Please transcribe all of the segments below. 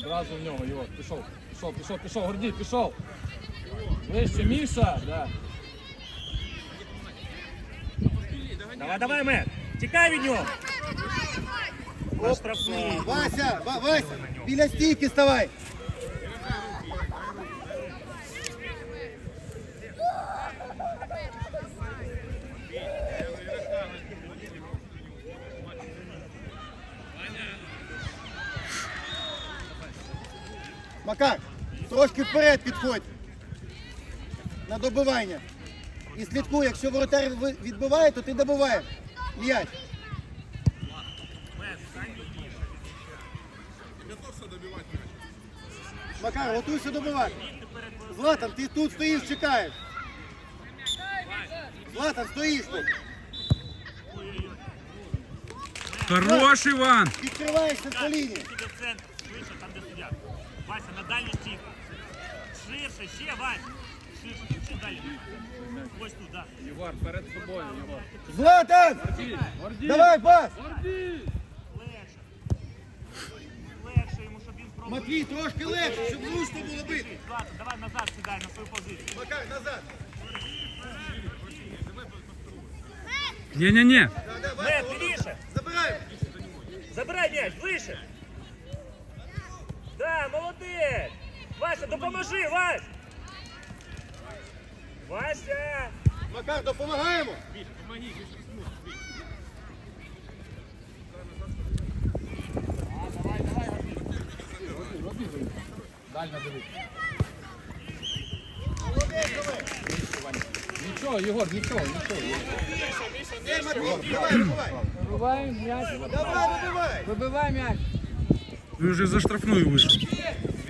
Одразу в нього, його. Пішов, пішов, пішов, пішов, Гордій, пішов. Вище, Міша, да. Давай, давай, Мет. Тікай від нього. На штрафний. Вася, Ва- Вася, біля стійки ставай. Макар, трошки вперед підходь. На добивання. І слідкуй, якщо воротар відбиває, то ти добиваєш. М'яч. Макар, готуйся добивати. Златан, ти тут стоїш, чекаєш. Златан, стоїш тут. Хорош, Іван! Відкриваєшся по лінії. дальню стійку. Ширше, ще, Вася. Ширше, ще далі. Ось тут, да. Єгор, перед собою, Єгор. Златан! Гордій, Гордій. Давай, пас! Гордій. Легше. Легше йому, щоб він пробував. Матвій, трошки легше, щоб влучно було бити. Злата, давай назад сідай на свою позицію. Макар, назад. Ні-ні-ні. Да, да, Вася, Мет, воно- лівіше. Забирай. Забирай м'яч, ближче. Да, молодець. Вася, допоможи, Вась. Вася. Макар, допомагаємо. Дально дивись. Молодець, Олег. Нічого, Єгор, нічого, нічого. Ей, Матвій, давай, вибивай. Вибивай м'яч. Давай, вибивай. Вибивай м'яч. Він вже за штрафною вийшов.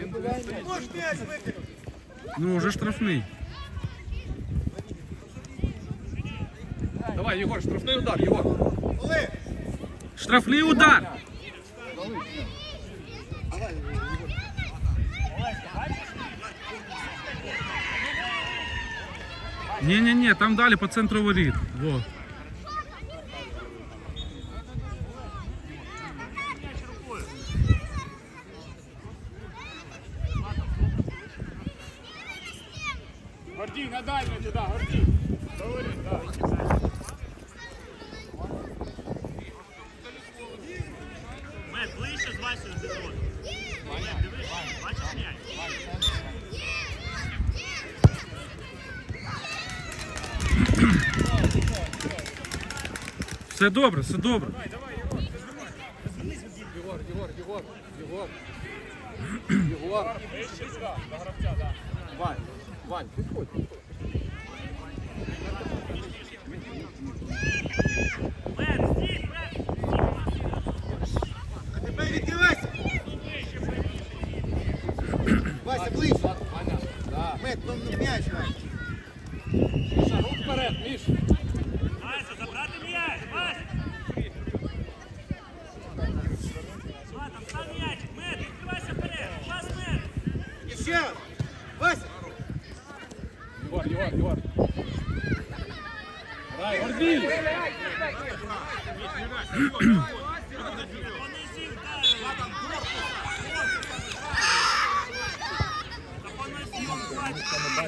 Вибивай м'яч. Можеш м'яч викинути. Ну, вже штрафний. Давай, Єгор, штрафний удар, Єгор. Олег, Штрафний удар! Ні-ні-ні, там далі по центру воріт. Во. Гордій, на дальню туди, Гордій. Говори, так. Мет, ближче з Васею заходь. Мет, дивись, бачиш м'яч. Все добре, все добре. Єгор, Єгор, Єгор, Єгор. Єгор. Вань, Вань, підходь.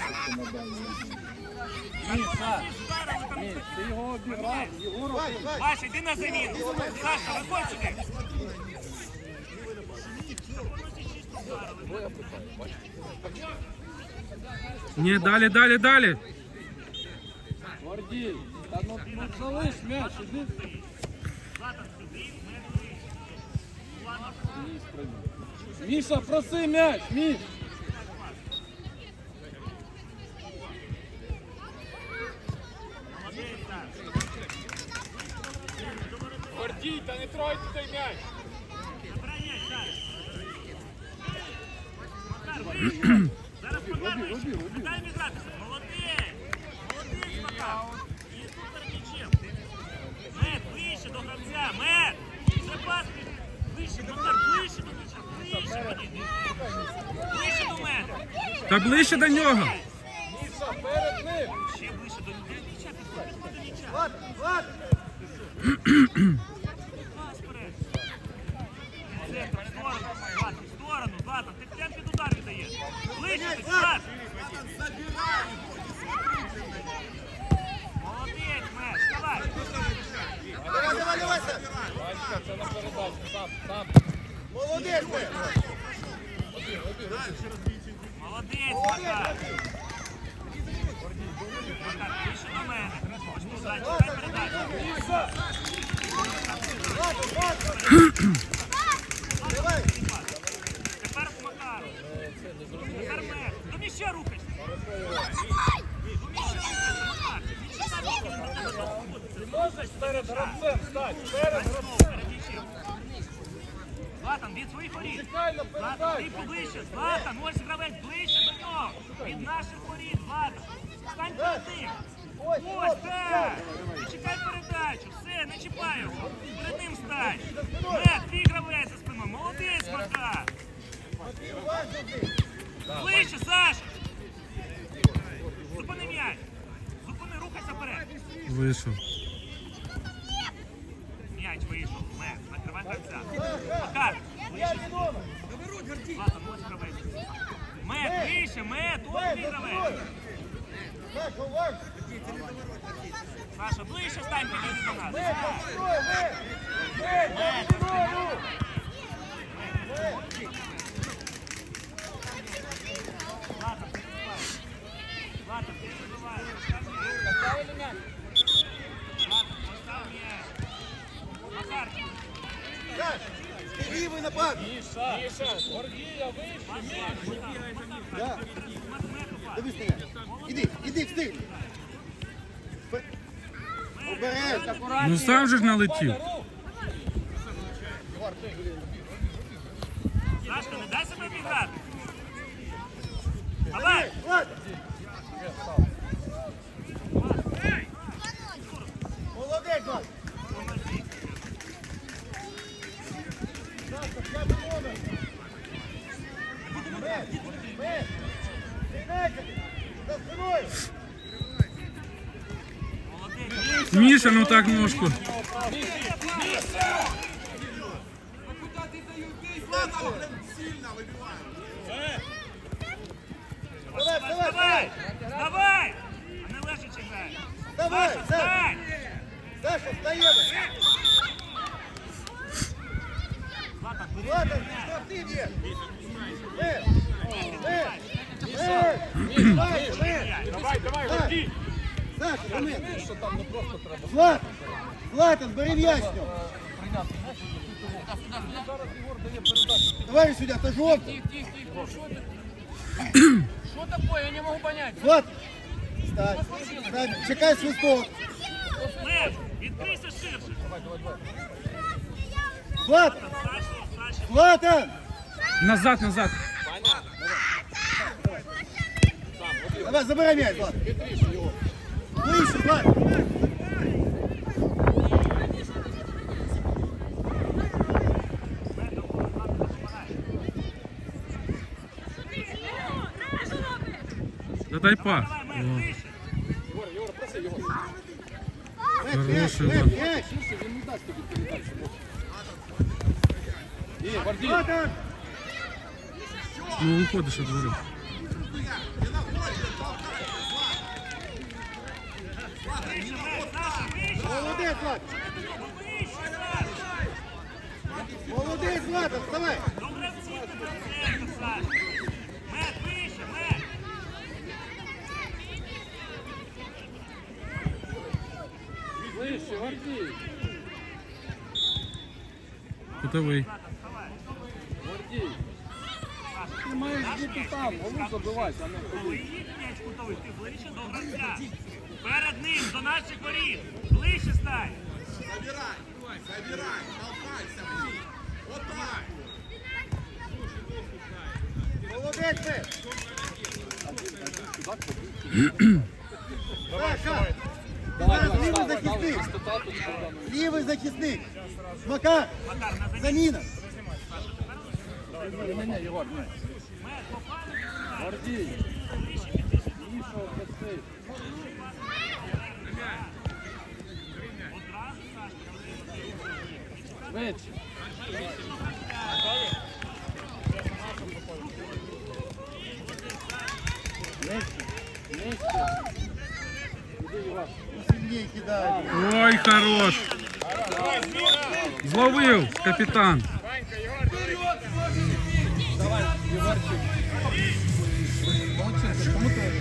бачить. Міша, Міш, ти його обіграв, Єгор Вася, Вася. Вася, йди на заміну. Саша, виходь сюди. Ні, далі, далі, далі. Гордій. Та ну, ну залиш м'яч, іди. Міш, прийми. Міша, проси м'яч, Міш. Гордій, та не тройте той м'яч. Зараз вийшов. Дай відгратися. Молодець. Молодець, Макар. І супер ближче до гравця. Мет. Це пас. Ближче, Макар, ближче до м'яча. Ближче до мене. Та ближче до нього. Міша, перед ним. Ще ближче до м'яча. Підходь до м'яча. Влад, Влад. Пас вперед. Центр, сторону, Златан, в сторону, Златан, ти прям під удар віддаєш. Ближче, ти, Саш. Молодець, Меш, давай. Давай, давай, давай, Саш. Ванька, це на передачу. Сам, сам. Молодець, Меш. Молодець, Макар. Макар, більше до мене. Ось тут, Зай, чекай передачу. Давай. Тепер в Макару. Тепер Меш. До м'яча рухайся. До м'яча рухайся, Макар. М'яча там ніхто не буде заходити. Можеш перед гравцем стати. Перед Знову. Златан, від своїх воріт. Златан, ти поближче. Златан, ось гравець, ближче до нього. Від наших воріт, Златан. Стань перед ним. Ось, так. І чекай передачу. Все, не чіпай його. Перед ним стань. Не, твій гравець за спиною. Молодець, Макар. Ближче, Саша. Зупини. Зупини, рухайся вперед. Вийшов. М'яч вийшов. Мер, накривай гравця. Макар, ближче. Златан, ось гравець. Мед, ближче, мед, ось твій гравець. Саша, ближче стань, підійди до нас. Стой, Меш. Мед, Златан, ти забиваєш. Златан, ти забиваєш. Златан, постав м'яч. Макар, Саш, ти Ну сам же ж налетів не дай себе обіграти. Давай! Ладно. Молодець, Влад. Саша, п'ятий номер. Меш, Меш. Зігнайся. За спиною. Молодець! Міша, ну так ножку. Давай, вставай, Давай! вставай. Давай! А не лежачи грай! Давай, Саша, Саша. встань! Саша, встаємо. Златан, бери Ладно, м'яч. що ти б'єш? Меш, Меш, Меш. Давай, Меш. Давай, давай, Так. Гордій. Саша, до мене. Що там не просто треба Влад, Златан, бери м'яч з нього. прийняти. Зараз Ігор дає передачу. Давай сюди, та жовтий. Тихо, тихо, что ты? Что такое? Я не могу понять. Влад, стань, стань, чекай свисток. Лев, відкрийся ширше. Влад, Саша, Саша. Златан. Назад, назад. Давай, забирай м'яч, Влад. Ближче, Влад. Да дай пас. Давай, Мер, ближче. М'яч, м'яч, Хороший, м'яч, Влад. м'яч. Він не Молодець, Влад. Ближче, Саша. Молодець, Златан, вставай. До гравців ти до центру, Саша. Мер, ближче, Мер. Ближче, Гордій. Кутовий. Гордій. Ти маєш бути там, голову забивайся, а не Коли ходити. їх м'яч кутовий, ти ближче до гравця. Перед ним, до наших воріт. Ближче стань. Забирай, забирай, толкайся. Вот так. Молодець. Саша. Зараз лівий захисник. Лівий захисник. Макар, заміна. Ні, ні, Швидше. Нижче. Нижче. Іди, Іван. Сильнее кидай. Ой, хорош. Зловив капітан. Давай, Єгорчик. Молодчинка, кому ти?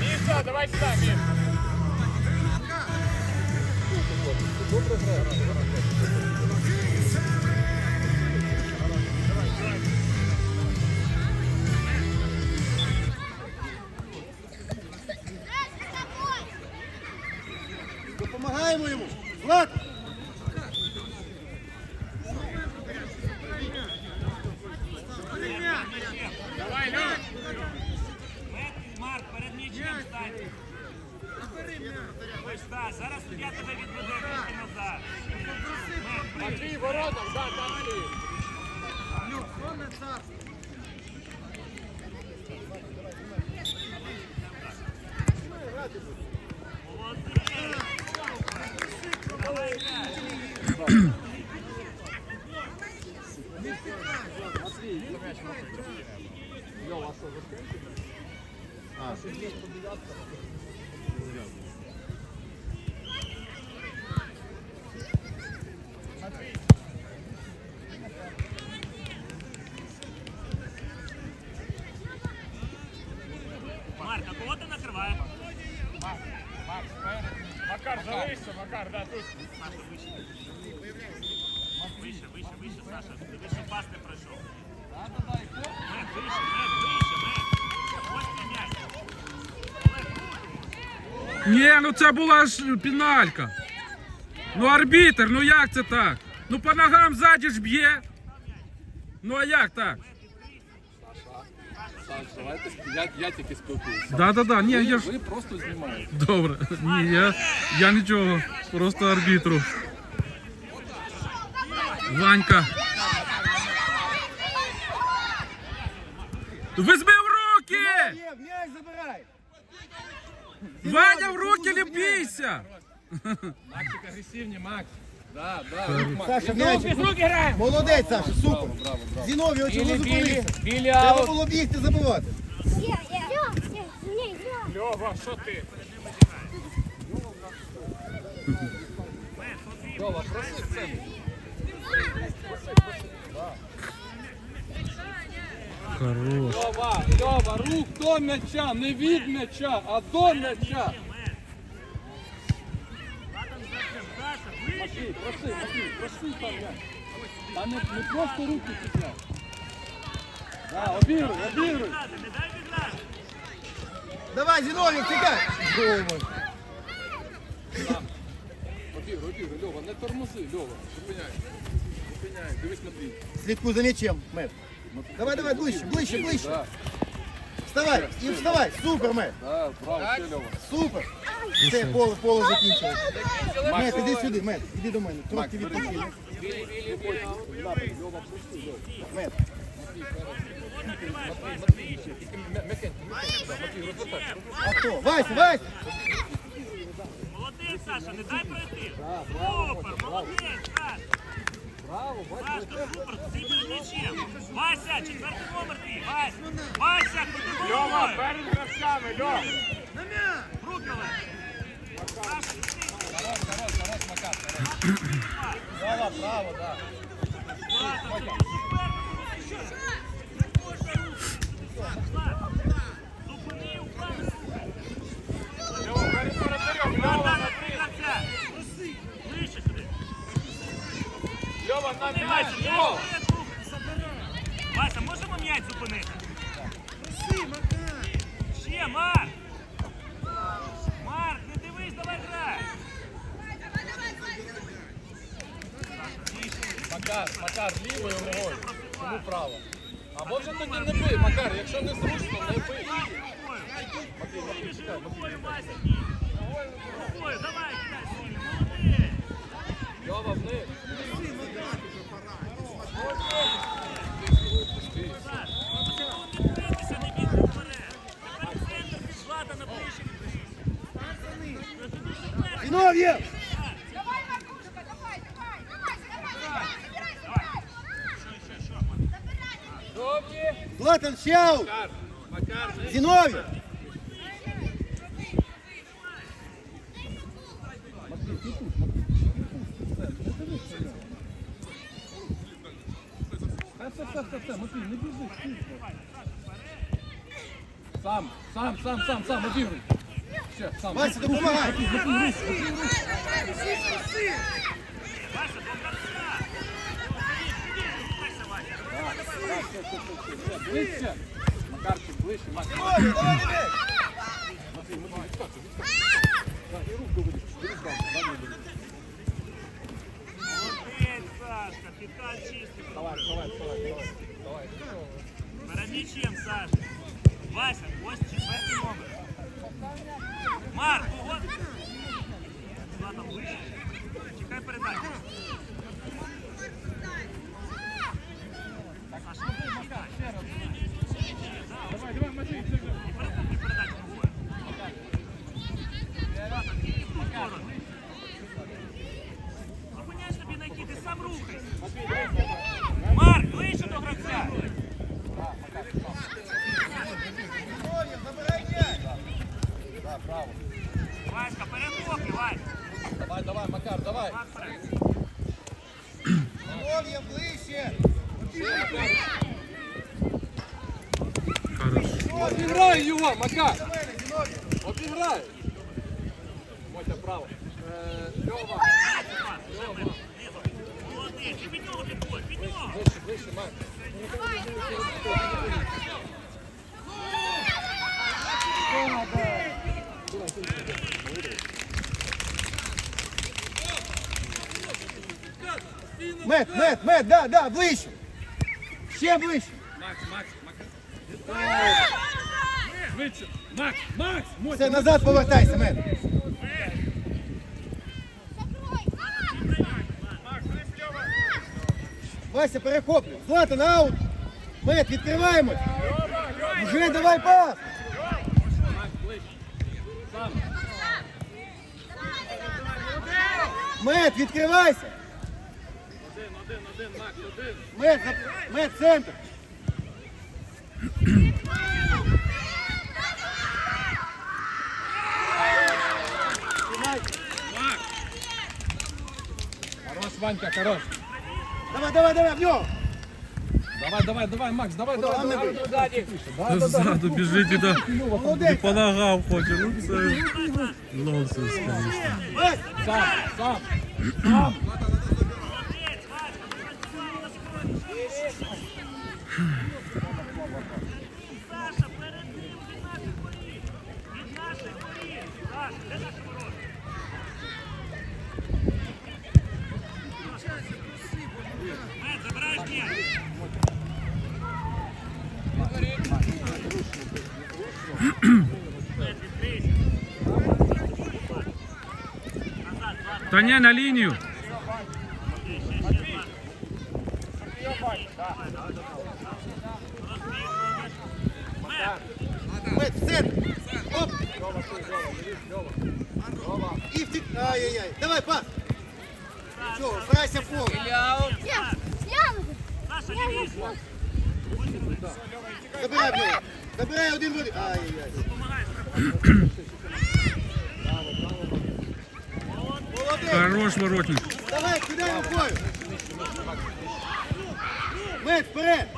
Міша, давай сюди, Міша. Добре грає. Допомагаємо йому. Влад! Давай, Льох. Марк, перед м'ячем стань. Ось так, зараз я тебе відведу трохи назад. Матвій, воротом, да, там. Марк, а кого ти накриваєш? Марк, Марк, спереду. Макар, залишся, Макар, да, тут. Вище. Вище, вище, Саша. Ти пас не пройшов. Мед. Ні, ну це була ж піналька. Ну арбітер, ну як це так? Ну по ногам ззаді ж б'є. Ну а як так? Саш, давайте я, я тільки спілкуюся. Да-да-да, ні, я ж. Ви просто знімаєте. Добре. Ні, я, я нічого. Просто арбітру. Ванька. Візьми в руки! Є, м'яч забирай! Ваня, в руки не бійся! Максик агресивні, Макс. Да, да. Саша, м'яч! Руки граємо. Молодець, Саша, супер! Зіновій, чому Білі, білі, Треба аут. було бігти забивати. Я, я, я, я. Льова, що ти? Льова, проси в центр. Хорош. Льова, Льова, рух до м'яча, не від м'яча, а до м'яча. Проси, проси там м'яч. Та не, не просто руки чіпляй. Да, дай відграти. Давай, Зіновій, тікай! Обігруй, обігруй, Льова, не тормози, Льова. Зупиняй. Зупиняй, дивись Матвій. Слідкуй за м'ячем, Мед. Давай, давай, ближче, ближче, ближче. Да, Вставай, і вставай. Супер, Мед. да, ще Льова. Супер. Все, поле, поле закінчилось. Мед, іди сюди, Мед, іди до мене. Да, Матвій, розвертай. а хто? Вася, Вася! Молодець, Саша, не дай пройти. Супер, молодець, Саша. Супер, ти перед м'ячем. Вася, четвертий номер твій. Вася, Вася, куди Льова, головою? перед гравцями, Льов. Рукаве. Саша, хорош, хорош, хорош, Макар, хорош. Право, право, да. зупини упав. Льова, перед воротарем. Льова, Вася, можемо м'яч зупинити? Ще, Марк! Марк, не дивись, давай грай! Макар, Макар, лівою ногою. Чому право? Або вже тоді не бий, Макар, якщо не зручно, не бий. Матвій, Матвій, чекай, Сяв! Зінові! Матвій, не біжи, Сам, сам, сам, сам, сам, Матвій. Все, сам. Вася, допомагай! Матвій, Матвій, Матвій, Матвій, Матвій, Матвій, Ближче. Макарчик, ближче, Макар. Давай, давай, давай. Матвій, руку Сашка, підкат чистий. Давай, давай, давай, давай. Давай. Перед нічим, Саш. Вася, ось четвертий номер. Марк, ого! Злата, ближче. Чекай передачу. Чекай. Передачу ногою. Злата, тільки в сторону. Зупиняй собі на який, ти сам рухайся. Марк, ближче до гравця. Соня, забирай м'яч. Так, право. Васька, перехоплюй, Вась. Давай, давай, Макар, давай. Марк, вперед. Соня, ближче. Хорошо. Обіграй його, Макар. Обіграй. Мотя, право. Льова. І під нього підходь, під нього. Вище, вище, Мак. Мет, мет, мет, да, да, ближче. Ще ближче. Макс, Макс, Макс. Швидше. Макс, Макс. Все, назад повертайся, мет. Вася, перехоплюй. Злата, на аут. Мет, відкриваємось. Вже давай пас. Мет, відкривайся. Один, один, один, Макс, один. Мет, центр. Ванька, хорош. Давай, давай, давай, в нього. Давай, давай, давай, Макс, давай, давай. Там не давай, бий. давай, тише. Да, да, да. Ззаду біжить і да. І Молодець. по ногам хоче. Ну це нонсенс, звісно. Вась, Сам, сам. Назад, Влад. Та ні, на лінію. мет, в центр. Оп. І втік. Ай-яй-яй. Давай, пас. Чого, старайся в поле. Саша, не візьмо. Забирай в нього. Забирай один в один. Ай-яй-яй. Помагай, Молодець. Хорош воротник. Давай, кидай рукою. Мет, вперед.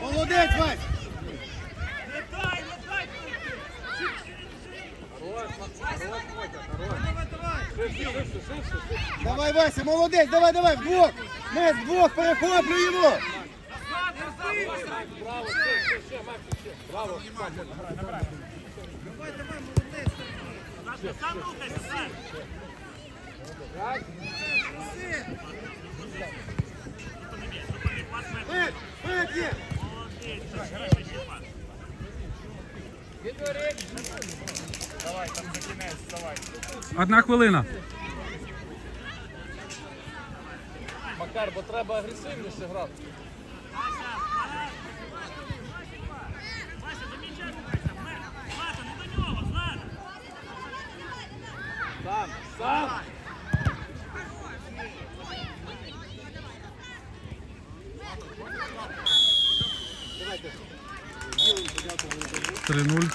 Молодець, Вась. Давай, Вася, молодець, давай, давай, вдвох. Мет, вдвох, перехоплюй його. Браво, ще, ще, ще, Макс, ще. Браво. Саша, сам рухайся. Давай, там за кінець, давай. Одна хвилина. Макар, бо треба агресивніше грати. Сам, сам. Давайте. 3-0.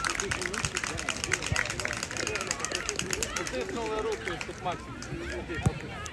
Затиснули руки, тут максимум.